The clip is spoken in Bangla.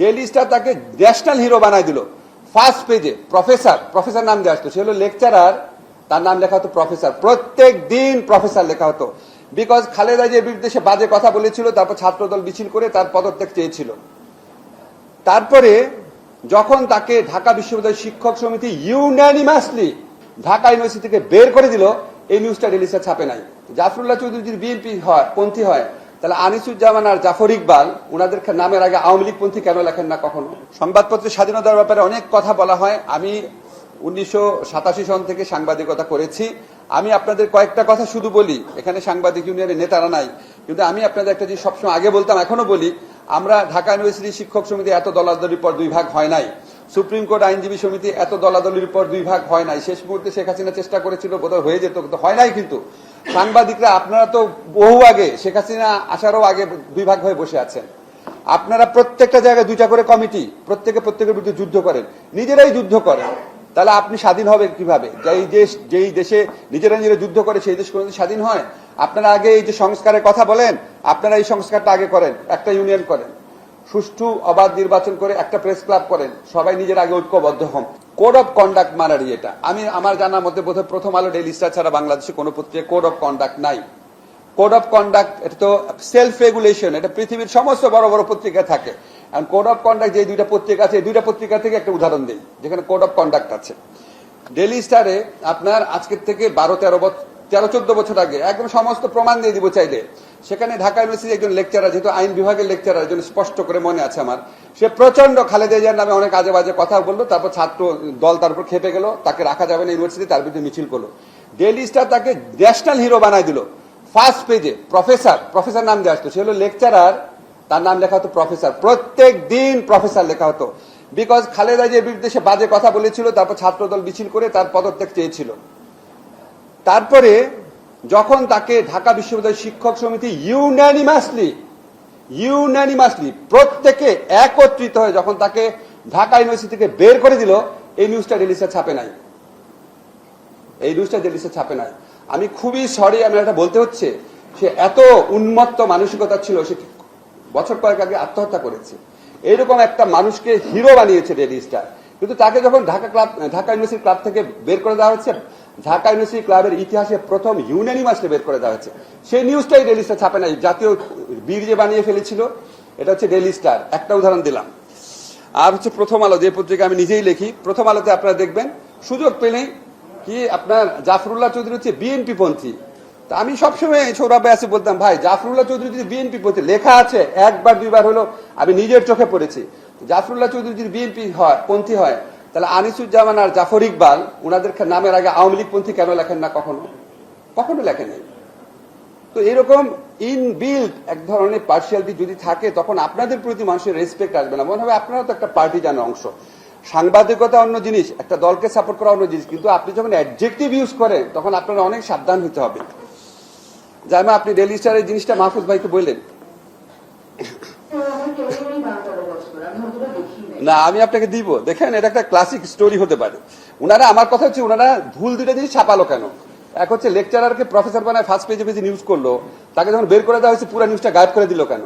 ডেলি স্টার তাকে ন্যাশনাল হিরো বানাই দিল। ফার্স্ট পেজে প্রফেসর প্রফেসর নাম দিয়ে আসতো সে হলো লেকচারার তার নাম লেখা হতো প্রফেসর প্রত্যেক দিন প্রফেসর লেখা হতো। বিকজ খালেদা যে বিরুদ্ধে সে বাজে কথা বলেছিল, তারপর ছাত্রদল মিছিল করে তার পদত্যাগ চেয়েছিল। তারপরে যখন তাকে ঢাকা বিশ্ববিদ্যালয় শিক্ষক সমিতি ইউনানিমাসলি ঢাকা ইউনিভার্সিটি থেকে বের করে দিল, এই নিউজটা রিলিজে ছাপে নাই। জাফরুল্লাহ চৌধুরী যদি বিএনপি হয়, পন্থী হয় তাহলে আনিসুজ্জামান আর জাফর ইকবাল ওনাদের নামের আগে আওয়ামী লীগ পন্থী কেন লেখেন না কখনো? সংবাদপত্রের স্বাধীনতার ব্যাপারে অনেক কথা বলা হয়। আমি উনিশশো সাতাশি সন থেকে সাংবাদিকতা করেছি। আমি আপনাদের কয়েকটা কথা শুধু বলি। এখানে সাংবাদিক ইউনিয়নের নেতারা নাই। কিন্তু আমি আপনাদের একটা জিনিস সবসময় আগে বলতাম, এখনও বলি। আমরা ঢাকা ইউনিভার্সিটি শিক্ষক সমিতি এত দলাদলির পর দুই ভাগ হয় নাই। সুপ্রিম কোর্ট আইনজীবী সমিতি এত দলাদলির পর দুই ভাগ হয় নাই। শেষ মুহূর্তে শেখ হাসিনা চেষ্টা করেছিল, বোধহয় হয়ে যেত, কিন্তু হয় নাই কিন্তু। সাংবাদিকরা, আপনারা তো বহু আগে শেখ হাসিনা আসারও আগে দুই ভাগ হয়ে বসে আছেন। আপনারা প্রত্যেকটা জায়গায় দুইটা করে কমিটি, প্রত্যেকে প্রত্যেকের বিরুদ্ধে যুদ্ধ করেন, নিজেরাই যুদ্ধ করেন। তাহলে আপনি স্বাধীন হবে কীভাবে? যেই দেশ, যেই দেশে নিজেরা নিজেরা যুদ্ধ করে, সেই দেশ কোনোদিন স্বাধীন হয়? আপনারা আগে এই যে সংস্কারের কথা বলেন, আপনারা এই সংস্কারটা আগে করেন, একটা ইউনিয়ন করেন। সুষ্ঠু অবাধ নির্বাচন করে একটা প্রেস ক্লাব করেন। সবাই নিজের আগে ঐক্যবদ্ধ হন। কোড অফ কন্ডাক্ট মানারি এটা। আমি আমার জানার মধ্যে বোধহয় প্রথম আলো ডেইলি স্টার ছাড়া বাংলাদেশে কোনো পত্রিকা কোড অফ কন্ডাক্ট নাই। কোড অফ কন্ডাক্ট এটা তো সেলফ রেগুলেশন এটা পৃথিবীর সমস্ত বড় বড় পত্রিকা থাকে। কোড অফ কন্ডাক্ট যে দুইটা পত্রিকা আছে, এই দুইটা পত্রিকা থেকে একটা উদাহরণ দিই, যেখানে কোড অফ কন্ডাক্ট আছে। ডেলি স্টারে আপনার আজকের থেকে বারো তেরো বছর তেরো, চোদ্দ বছর আগে। একদম সমস্ত প্রমাণ দিয়ে দিব চাইলে। সেখানে ঢাকা ইউনিভার্সিটি একজন লেকচারার যেহেতু আইন বিভাগের লেকচারার একজন স্পষ্ট করে মনে আছে আমার। সে প্রচণ্ড খালেদা জিয়ার নামে অনেক আজে বাজে কথা বলল, তারপর ছাত্র দল তার উপর খেপে গেল, তাকে রাখা যাবে না ইউনিভার্সিটি তার বিরুদ্ধে মিছিল করল। ডেলি স্টার তাকে ন্যাশনাল হিরো বানাই দিল। ফার্স্ট পেজে প্রফেসর প্রফেসর নাম দিয়ে আসতো সে হলো লেকচারার তার নাম লেখা হতো প্রফেসর প্রত্যেক দিন প্রফেসর লেখা হতো। বিকজ খালেদা যে বিরুদ্ধে সে বাজে কথা বলেছিল, তারপর ছাত্রদল মিছিল করে তার পদত্যাগ চেয়েছিল। তারপরে যখন তাকে ঢাকা বিশ্ববিদ্যালয় শিক্ষক সমিতি ইউনানিমাসলি ইউনানিমাসলি প্রত্যেকে একত্রিত হয়ে যখন তাকে ঢাকা ইউনিভার্সিটি থেকে বের করে দিল, এই নিউজটা রিলিজে ছাপে নাই। এই নিউজটা রিলিজে ছাপে নাই। আমি খুবই সরি আমি এটা বলতে হচ্ছে, সে এত উন্মত্ত মানসিকতা ছিল, সে বছর কয়েক আগে আত্মহত্যা করেছে। এরকম একটা মানুষকে হিরো বানিয়েছে ডেলি স্টার কিন্তু তাকে যখন Dhaka club, Dhaka university club থেকে বের করে দেওয়া হচ্ছে ঢাকা ইউনিভার্সিটি ক্লাবের ইতিহাসে প্রথম ইউনানিমাসে বের করে দেওয়া হচ্ছে সেই নিউজটাই ডেলি স্টার ছাপে নাই, জাতীয় বীর যে বানিয়ে ফেলেছিল, এটা হচ্ছে ডেলি স্টার একটা উদাহরণ দিলাম। আর হচ্ছে প্রথম আলো, যে পত্রিকা আমি নিজেই লিখি, প্রথম আলোতে আপনারা দেখবেন, সুযোগ পেলেই কি আপনার জাফরুল্লাহ চৌধুরী হচ্ছে বিএনপি পন্থী। তা আমি সবসময় সৌরভ আছে, বলতাম, ভাই, জাফরুল্লাহ চৌধুরী যদি বিএনপি পন্থী, লেখা আছে, একবার দুইবার হলো, আমি নিজের চোখে পড়েছি। জাফরুল্লাহ চৌধুরী যদি বিএনপি হয়, পন্থী হয় তাহলে আনিসুজ্জামান আর জাফর ইকবাল ওনাদের নামের আগে আওয়ামী লীগপন্থী কেন লেখেন না কখনো? কখনো লেখেন তো এরকম ইনবিল্ড এক ধরনের পার্সিয়ালিটি যদি থাকে, তখন আপনাদের প্রতি মানুষের রেসপেক্ট আসবে না। মনে হবে আপনারা তো একটা পার্টি জানার অংশ। সাংবাদিকতা অন্য জিনিস, একটা দলকে সাপোর্ট করা অন্য জিনিস। কিন্তু আপনি যখন অ্যাডজেক্টিভ ইউজ করেন, তখন আপনারা অনেক সাবধান হতে হবে। যেমন আপনি ডেলি স্টারের জিনিসটা মাহফুজ ভাইকে বললেন আমার টেলিফোনই বারোটা বছর আমি হয়তো দেখি নাই না, আমি আপনাকে দিব। দেখেন, এটা একটা ক্লাসিক স্টোরি হতে পারে। ওনারা আমার কথা হচ্ছে ওনারা ভুল দুটা জিনিস ছাপালো কেন? এক হচ্ছে লেকচারারকে প্রফেসর বানায় ফার্স্ট পেজে পেজে নিউজ করল, তাকে যখন বের করে দেওয়া হয়েছে, পুরো নিউজটা গায়েব করে দিল কেন?